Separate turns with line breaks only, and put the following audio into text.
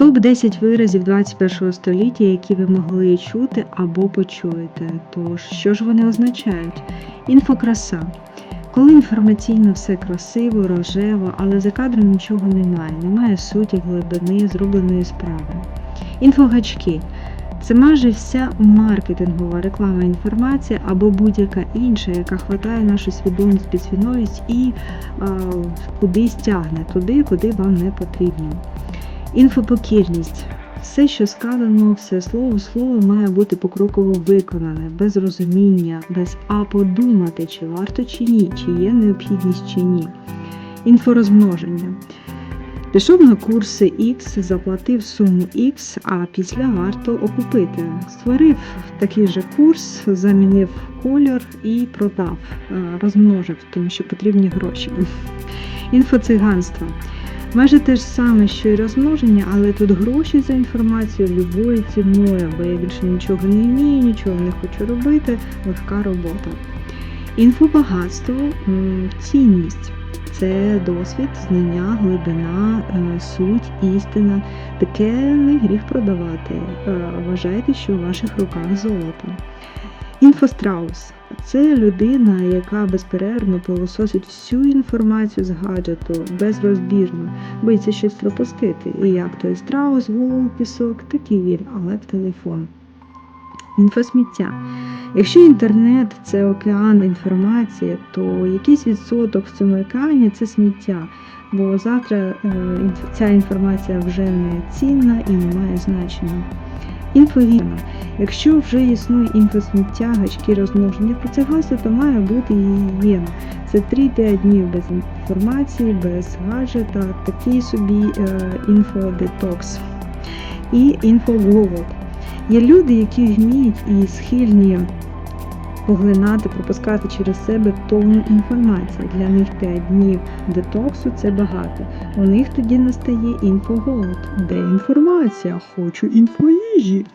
Топ-10 виразів 21 століття, які ви могли чути або почуєте. Тож, що ж вони означають? Інфокраса. Коли інформаційно все красиво, рожево, але за кадром нічого немає, немає суті, глибини, зробленої справи. Інфогачки. Це майже вся маркетингова реклама інформація або будь-яка інша, яка хватає нашу свідомість, підсвідомість і а, кудись тягне туди, куди вам не потрібно. Інфопокірність. Все, що сказано, все слово слово має бути покроково виконане, без розуміння, без а подумати, чи варто чи ні, чи є необхідність чи ні. Інфорозмноження. Пішов на курси X, заплатив суму X, а після варто окупити. Створив такий же курс, замінив кольор і продав, е, розмножив, тому що потрібні гроші. Інфоциганство. Майже те ж саме, що і розмноження, але тут гроші за інформацію любою ціною, бо я більше нічого не вмію, нічого не хочу робити, легка робота. Інфобагатство цінність. Це досвід, знання, глибина, е, суть, істина. Таке не гріх продавати. Е, Вважайте, що у ваших руках золото. Інфостраус це людина, яка безперервно пилососить всю інформацію з гаджету безрозбірно, боїться щось пропустити. І як той страус, в голову в пісок, так і він, але в телефон. Інфосміття. Якщо інтернет це океан інформації, то якийсь відсоток в цьому океані це сміття, бо завтра е, ця інформація вже не цінна і не має значення. Інфовірно. Якщо вже існує інфосміття, гачки розмноження про це то має бути і є. Це 3-5 днів без інформації, без гаджета, такий собі е, інфодетокс. І інфоголод. Є люди, які вміють і схильні поглинати, пропускати через себе тонну інформації. Для них 5 днів детоксу це багато. У них тоді настає інфоголод. Де інформація? Хочу інфоїжі.